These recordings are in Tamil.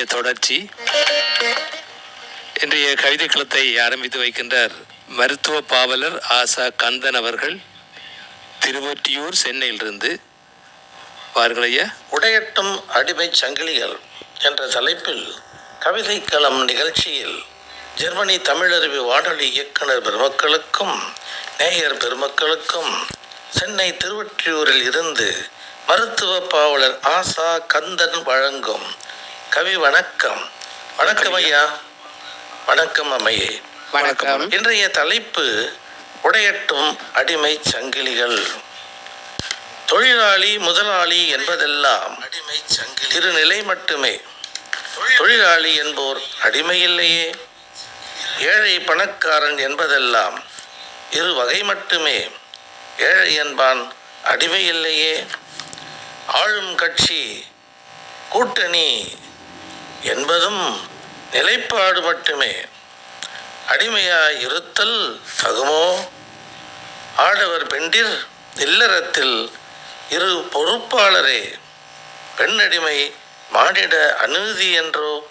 அதனுடைய தொடர்ச்சி. இன்றைய கவிதை களத்தை ஆரம்பித்து வைக்கின்றார் மருத்துவ பாவலர் ஆசா கந்தன் அவர்கள். திருவொற்றியூர் சென்னையிலிருந்து. பாருங்கள் உடையட்டும் அடிமை சங்கிலிகள் என்ற தலைப்பில் கவிதை களம் நிகழ்ச்சியில் ஜெர்மனி தமிழறிவு வானொலி இயக்குனர் பெருமக்களுக்கும் நேயர் பெருமக்களுக்கும் சென்னை திருவொற்றியூரில் இருந்து மருத்துவ பாவலர் ஆசா கந்தன் வழங்கும் கவி வணக்கம். வணக்கம் ஐயா. வணக்கம் அம்மையே. வணக்கம். இன்றைய தலைப்பு உடையட்டும் அடிமை சங்கிலிகள். தொழிலாளி முதலாளி என்பதெல்லாம் அடிமை சங்கிலி இருநிலை மட்டுமே. தொழிலாளி என்போர் அடிமை இல்லையே. ஏழை பணக்காரன் என்பதெல்லாம் இரு வகை மட்டுமே. ஏழை என்பான் அடிமை இல்லையே. ஆளும் கட்சி கூட்டணி என்பதும் நிலைப்பாடு மட்டுமே. அடிமையாய் இருத்தல் தகுமோ ஆடவர் பெண்டிர் இல்லறத்தில் இரு பொறுப்பாளரே பெண்ணடிமை மானிட அநீதி என்றோ?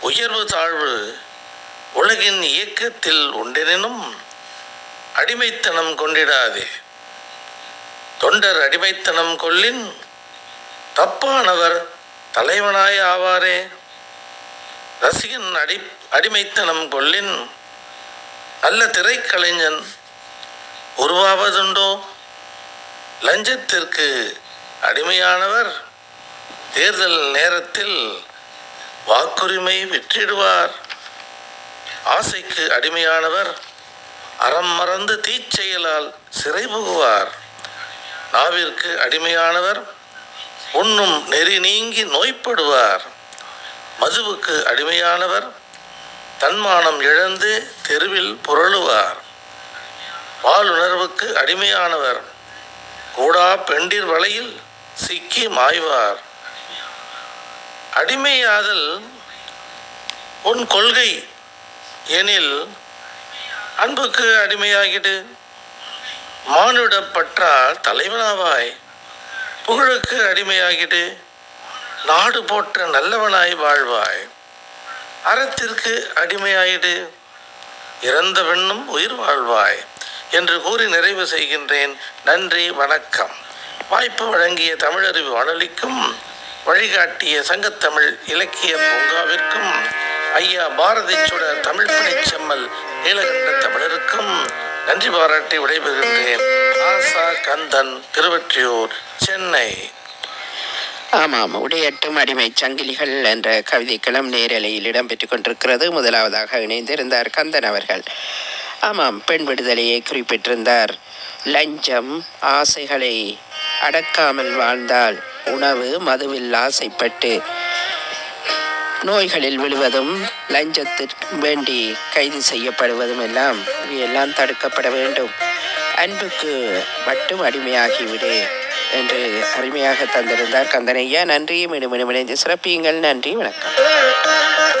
உயர்வு தாழ்வு உலகின் இயக்கத்தில் உண்டெனினும் அடிமைத்தனம் கொண்டிடாதே. தொண்டர் அடிமைத்தனம் கொள்ளின் தப்பானவர் தலைவனாய் ஆவாரே. ரசிகன் அடி அடிமைத்தனம் கொள்ளின் நல்ல திரைக்கலைஞன். உருவாவதுண்டோ? லஞ்சத்திற்கு அடிமையானவர் தேர்தல் நேரத்தில் வாக்குரிமை விற்றிடுவார். ஆசைக்கு அடிமையானவர் அறம் மறந்து தீச்செயலால் சிறை புகுவார் நாவிற்கு அடிமையானவர் உண்ணும் நெறி நீங்கி நோய்ப்படுவார். மதுவுக்கு அடிமையானவர் தன்மானம் இழந்து தெருவில் புரளுவார். பாலுணர்வுக்கு அடிமையானவர் கூடா பெண்டிர் வலையில் சிக்கி மாய்வார். அடிமையாதல் உன் கொள்கை எனில் அன்புக்கு அடிமையாகிடு. மானுடப்பற்றால் தலைவனாவாய். புகழுக்கு அடிமையாகிடு நாடு போற்ற நல்லவனாய் வாழ்வாய். அறத்திற்கு அடிமையாயிடு. இறந்த பெண்ணும் உயிர் வாழ்வாய் என்று கூறி நிறைவு செய்கின்றேன். நன்றி வணக்கம். வாய்ப்பு வழங்கிய தமிழறிவு வானொலிக்கும் வழிகாட்டிய சங்கத்தமிழ் இலக்கிய பூங்காவிற்கும் ஐயா பாரதி சுடர் தமிழ் பணிச்செம்மல் நீலகண்ட தமிழருக்கும் நன்றி பாராட்டி விடைபெறுகின்றேன். ஆசா கந்தன் திருவற்றியூர். சென்னை. ஆமாம் உடையட்டும் அடிமை சங்கிலிகள் என்ற கவிதைக்களம் நேரலையில் இடம்பெற்றுக் கொண்டிருக்கிறது. முதலாவதாக இணைந்திருந்தார் கந்தன் அவர்கள். ஆமாம் பெண் விடுதலையை குறிப்பிட்டிருந்தார். லஞ்சம் ஆசைகளை அடக்காமல் வாழ்ந்தால் உணவு மதுவில் ஆசைப்பட்டு நோய்களில் விழுவதும் லஞ்சத்திற்கு வேண்டி கைது செய்யப்படுவதும் எல்லாம் இவையெல்லாம் தடுக்கப்பட வேண்டும். அன்புக்கு மட்டும் அடிமையாகிவிடு. என்று அருமையாக தந்திருந்தார் கந்தனையா. நன்றி மீண்டும் மீண்டும் இணைந்து சிறப்பியுங்கள். நன்றி வணக்கம்.